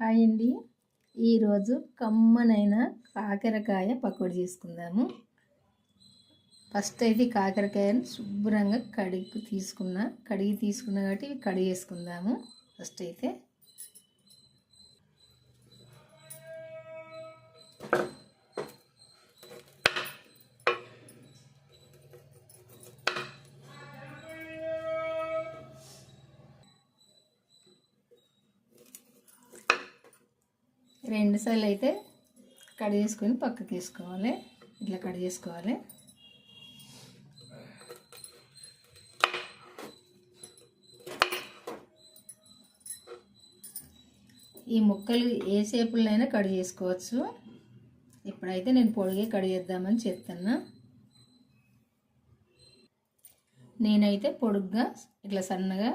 Hi అండి ఈరోజు కమ్మనైన కాకరకాయ పకోడీ చేసుకుందాము. ఫస్ట్ అయితే కాకరకాయను శుభ్రంగా కడిగి తీసుకున్నా కడిగి తీసుకున్నా కాబట్టి ఇవి కడిగి వేసుకుందాము. ఫస్ట్ అయితే రెండు సార్లు అయితే కడి చేసుకొని పక్కకి వేసుకోవాలి ఇట్లా కడి చేసుకోవాలి. ఈ ముక్కలు ఏ షేపులైనా కడి చేసుకోవచ్చు. ఇప్పుడైతే నేను పొడిగే కడి చేద్దామని చెప్తున్నా. నేనైతే పొడుగ్గా ఇట్లా సన్నగా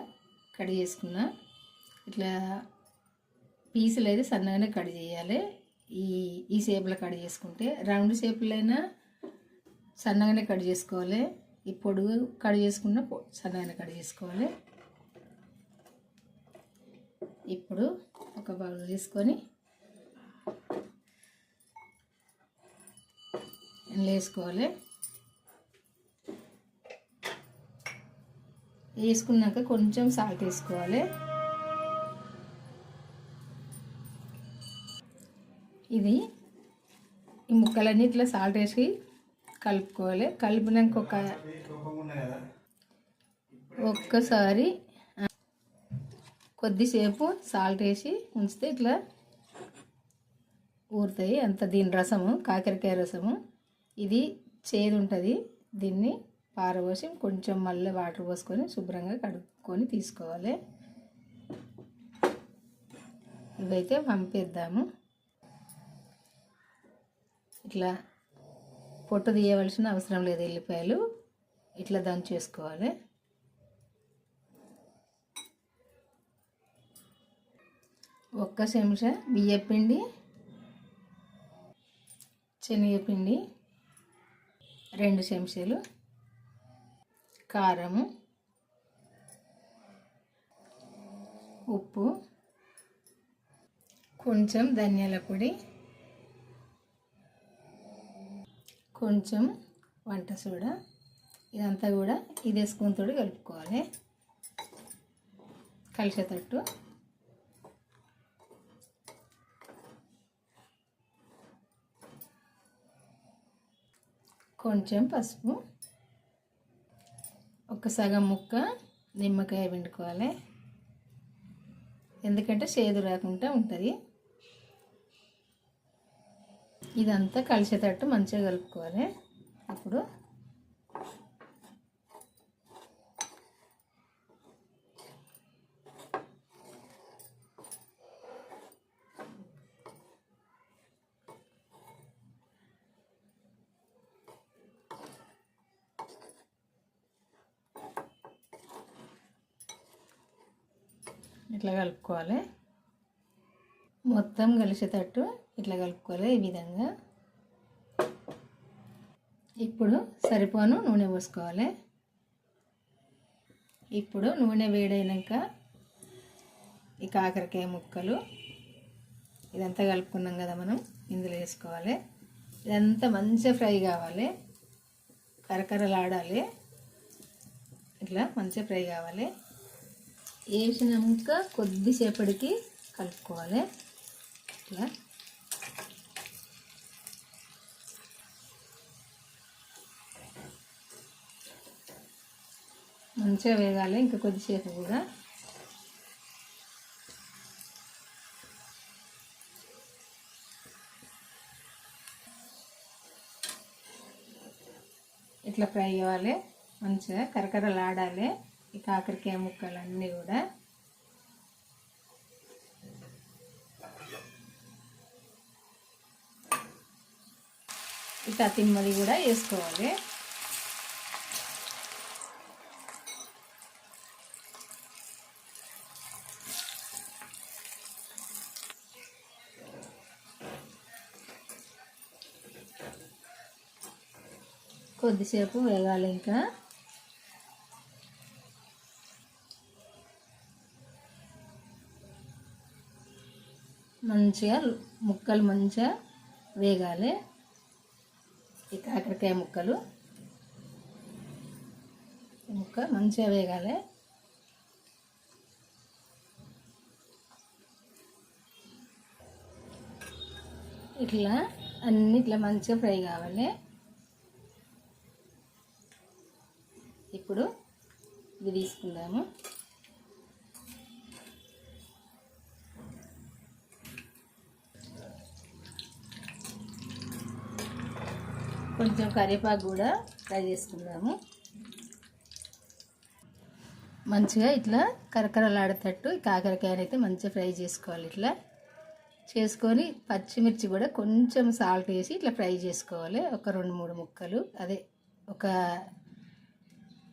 కడి చేసుకున్నా. ఇట్లా పీసులు అయితే సన్నగానే కట్ చేయాలి. ఈ ఈ షేప్లో కట్ చేసుకుంటే రౌండ్ షేపులైనా సన్నగానే కట్ చేసుకోవాలి. ఈ పొడుగు కట్ చేసుకున్న సన్నగానే కట్ చేసుకోవాలి. ఇప్పుడు ఒక బౌల్ తీసుకొని వేసుకోవాలి. వేసుకున్నాక కొంచెం సాల్ట్ వేసుకోవాలి. ఇది ఈ ముక్కలన్నీ ఇట్లా సాల్ట్ వేసి కలుపుకోవాలి. కలిపినాక ఒక ఒక్కసారి కొద్దిసేపు సాల్ట్ వేసి ఉంచితే ఇట్లా ఊరుతాయి. అంత దీని రసము కాకరకాయ రసము. ఇది చేదు ఉంటుంది. దీన్ని పారబోసి కొంచెం మళ్ళీ వాటర్ పోసుకొని శుభ్రంగా కడుక్కొని తీసుకోవాలి. ఇవైతే పంపిద్దాము. ఇట్లా పొట్టు తీయవలసిన అవసరం లేదు ఎల్లిపాయలు. ఇట్లా దంచేసుకోవాలి ఒక్క చెంచా బియ్యపిండి శనగపిండి రెండు చెంచాలు కారము ఉప్పు కొంచెం ధనియాల పొడి కొంచెం వంట సోడా ఇదంతా కూడా ఇదే స్పూన్తో కలుపుకోవాలి. కలిసేటట్టు కొంచెం పసుపు. ఒక సగం ముక్క నిమ్మకాయ పిండుకోవాలి. ఎందుకంటే చేదు రాకుండా ఉంటుంది. ఇదంతా కలిసేటట్టు మంచిగా కలుపుకోవాలి. అప్పుడు ఇట్లా కలుపుకోవాలి. మొత్తం కలిసేటట్టు ఇట్లా కలుపుకోవాలి ఈ విధంగా. ఇప్పుడు సరిపోను నూనె పోసుకోవాలి. ఇప్పుడు నూనె వేడైనాక ఈ కాకరకాయ ముక్కలు ఇదంతా కలుపుకున్నాం కదా మనం ఇందులో వేసుకోవాలి. ఇదంతా మంచిగా ఫ్రై కావాలి. కరకరలాడాలి. ఇట్లా మంచిగా ఫ్రై కావాలి. వేసినాక కొద్దిసేపటికి కలుపుకోవాలి. ఇట్లా. మంచిగా వేగాలి ఇంకా కొద్దిసేపు కూడా. ఇట్లా ఫ్రై అవ్వాలి మంచిగా కరకరలాడాలి ఈ కాకరకాయ ముక్కలన్నీ కూడా. ఇట్లా తిమ్మది కూడా వేసుకోవాలి. కొద్దిసేపు వేగాలి ఇంకా. మంచిగా ముక్కలు మంచిగా వేగాలి. ఈ కాకరకాయ ముక్కలు. ముక్క మంచిగా వేగాలి. ఇట్లా అన్ని ఇట్లా మంచిగా ఫ్రై కావాలి. ఇప్పుడు ఇది తీసుకుందాము. కొంచెం కరివేపాకు కూడా ఫ్రై చేసుకుందాము. మంచిగా ఇట్లా కరకరలాడేటట్టు కాకరకాయని అయితే మంచిగా ఫ్రై చేసుకోవాలి ఇట్లా. చేసుకొని పచ్చిమిర్చి కూడా కొంచెం సాల్ట్ వేసి ఇట్లా ఫ్రై చేసుకోవాలి. ఒక రెండు మూడు ముక్కలు. అదే ఒక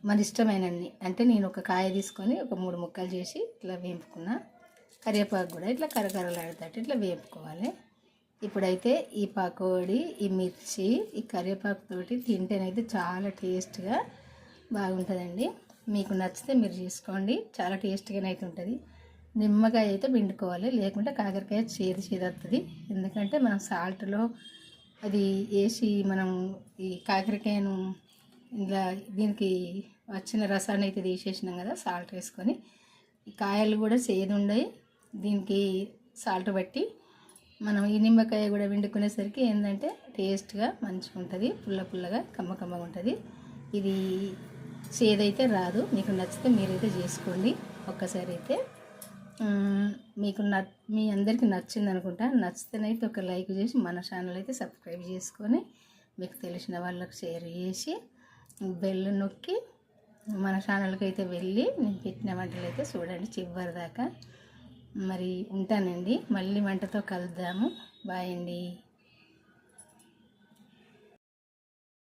మన ఇష్టమైనన్ని అంటే నేను ఒక కాయ తీసుకొని ఒక మూడు ముక్కలు చేసి ఇట్లా వేపుకున్నా. కరివేపాకు కూడా ఇట్లా కరకరలాడేటట్టు ఇట్లా వేపుకోవాలి. ఇప్పుడైతే ఈ పకోడీ ఈ మిర్చి ఈ కరివేపాకు తోటి తింటేనైతే చాలా టేస్ట్గా బాగుంటుందండి. మీకు నచ్చితే మీరు చేసుకోండి. చాలా టేస్ట్గానైతే అయితే ఉంటుంది. నిమ్మకాయ అయితే పిండుకోవాలి. లేకుంటే కాకరకాయ చేదు చేదు వస్తుంది ఎందుకంటే మనం సాల్ట్లో అది వేసి మనం ఈ కాకరకాయను ఇలా దీనికి వచ్చిన రసాన్ని అయితే తీసేసినాం కదా సాల్ట్ వేసుకొని. కాయలు కూడా చేదు ఉండయి దీనికి సాల్ట్ బట్టి మనం ఈ నిమ్మకాయ కూడా వండుకునేసరికి ఏంటంటే టేస్ట్గా మంచిగా ఉంటుంది పుల్ల పుల్లగా కమ్మ కమ్మగా ఉంటుంది. ఇది చేదైతే రాదు మీకు నచ్చితే మీరైతే చేసుకోండి. ఒక్కసారి అయితే మీకు న మీ అందరికీ నచ్చింది అనుకుంటా. నచ్చితేనైతే ఒక లైక్ చేసి మన ఛానల్ అయితే సబ్స్క్రైబ్ చేసుకొని మీకు తెలిసిన వాళ్ళకి షేర్ చేసి బెల్ నొక్కి మన ఛానల్కి అయితే వెళ్ళి నేను పెట్టిన వంటలు అయితే చూడండి చివరి దాకా. మరి ఉంటానండి. మళ్ళీ వంటతో కలుద్దాము. బాయ్ అండి.